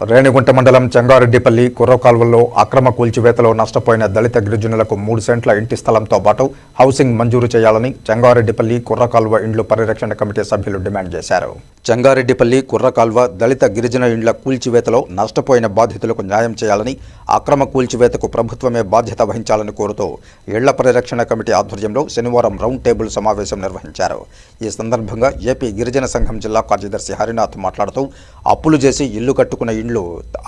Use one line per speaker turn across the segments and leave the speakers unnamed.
రేణిగుంట మండలం చెంగారెడ్డిపల్లి కుర్రకాల్వల్లో అక్రమ కూల్చివేతలో నష్టపోయిన దళిత గిరిజనులకు మూడు సెంట్ల ఇంటి స్థలంతో పాటు హౌసింగ్ మంజూరు చేయాలని చెంగారెడ్డిపల్లి కుర్రకాల్వ ఇండ్లు పరిరక్షణ కమిటీ సభ్యులు డిమాండ్ చేశారు. చెంగారెడ్డిపల్లి కుర్రకాల్వ దళిత గిరిజన ఇండ్ల కూల్చివేతలో నష్టపోయిన బాధితులకు న్యాయం చేయాలని అక్రమ కూల్చివేతకు ప్రభుత్వమే బాధ్యత వహించాలని కోరుతూ ఇళ్ళ పరిరక్షణ కమిటీ ఆధ్వర్యంలో శనివారం రౌండ్ టేబుల్ సమావేశం నిర్వహించారు. ఈ సందర్భంగా ఏపీ గిరిజన సంఘం జిల్లా కార్యదర్శి హరినాథ్ మాట్లాడుతూ అప్పులు చేసి ఇల్లు కట్టుకున్న ఇండ్లు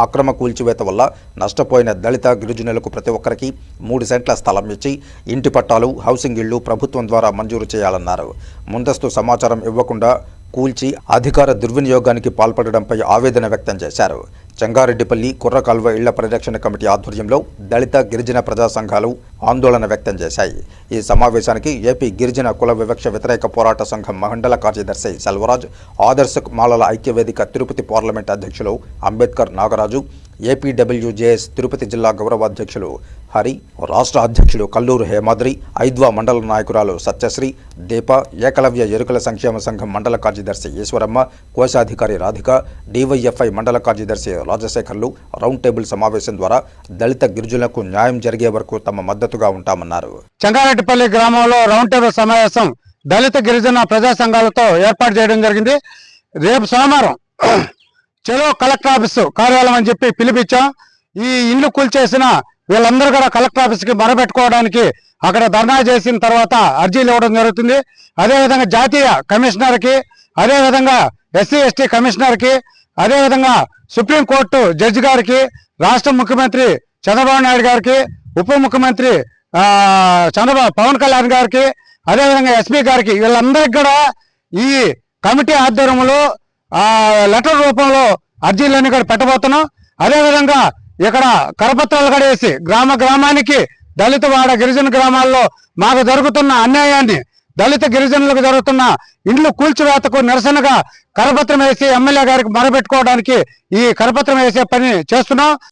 అక్రమ కూల్చివేత వల్ల నష్టపోయిన దళిత గిరిజనులకు ప్రతి ఒక్కరికి మూడు సెంట్ల స్థలం ఇచ్చి ఇంటి పట్టాలు హౌసింగ్ ఇళ్ళు ప్రభుత్వం ద్వారా మంజూరు చేయాలన్నారు. ముందస్తు సమాచారం ఇవ్వకుండా కూల్చి అధికార దుర్వినియోగానికి పాల్పడడంపై ఆవేదన వ్యక్తం చేశారు. చెంగారెడ్డిపల్లి కుర్రకాల్వ ఇళ్ళ పరిరక్షణ కమిటీ ఆధ్వర్యంలో దళిత గిరిజన ప్రజా సంఘాలు ఆందోళన వ్యక్తం చేశాయి. ఈ సమావేశానికి ఏపీ గిరిజన కుల వివక్ష వ్యతిరేక పోరాట సంఘం మండల కార్యదర్శి సెల్వరాజ్ ఆదర్శ మాలల ఐక్యవేదిక తిరుపతి పార్లమెంట్ అధ్యక్షులు అంబేద్కర్ నాగరాజు ఏపీడబ్ల్యూజేఎస్ తిరుపతి జిల్లా గౌరవాధ్యక్షులు హరి రాష్ట్ర అధ్యక్షుడు కల్లూరు హేమాద్రి ఐద్వా మండల నాయకురాలు సత్యశ్రీ దీప ఏకలవ్య ఎరుకల సంక్షేమ సంఘం మండల కార్యదర్శి ఈశ్వరమ్మ కోశాధికారి రాధిక డివైఎఫ్ఐ మండల కార్యదర్శి రాజశేఖర్లు రౌండ్ టేబుల్ సమావేశం ద్వారా దళిత గిరిజనులకు న్యాయం జరిగే వరకు తమ మద్దతుగా ఉంటామన్నారు.
చంగారెడ్డిపల్లి గ్రామంలో రౌండ్ టేబుల్ సమావేశం దళిత గిరిజన ప్రజా సంఘాలతో ఏర్పాటు చేయడం జరిగింది. రేపు సోమవారం చలో కలెక్టర్ ఆఫీసు కార్యాలయం అని చెప్పి పిలిపించాం. ఈ ఇండ్లు కూల్చేసిన వీళ్ళందరూ కూడా కలెక్టర్ ఆఫీస్కి మొరబెట్టుకోవడానికి అక్కడ ధర్నా చేసిన తర్వాత అర్జీలు ఇవ్వడం జరుగుతుంది. అదేవిధంగా జాతీయ కమిషనర్కి అదేవిధంగా ఎస్సీ ఎస్టీ కమిషనర్కి అదేవిధంగా సుప్రీంకోర్టు జడ్జి గారికి రాష్ట్ర ముఖ్యమంత్రి చంద్రబాబు నాయుడు గారికి ఉప ముఖ్యమంత్రి చంద్రబాబు పవన్ కళ్యాణ్ గారికి అదేవిధంగా ఎస్పీ గారికి వీళ్ళందరికీ కూడా ఈ కమిటీ ఆధ్వర్యంలో లెటర్ రూపంలో అర్జీలన్నీ కూడా పెట్టబోతున్నాం. అదేవిధంగా ఇక్కడ కరపత్రాలు కడేసి గ్రామ గ్రామానికి దళిత వాడ గిరిజన గ్రామాల్లో మాకు జరుగుతున్న అన్యాయాన్ని దళిత గిరిజనులకు జరుగుతున్న ఇండ్లు కూల్చివేతకు నిరసనగా కరపత్రం వేసి ఎమ్మెల్యే గారికి మొరబెట్టుకోవడానికి ఈ కరపత్రం వేసే పని చేస్తున్నాం.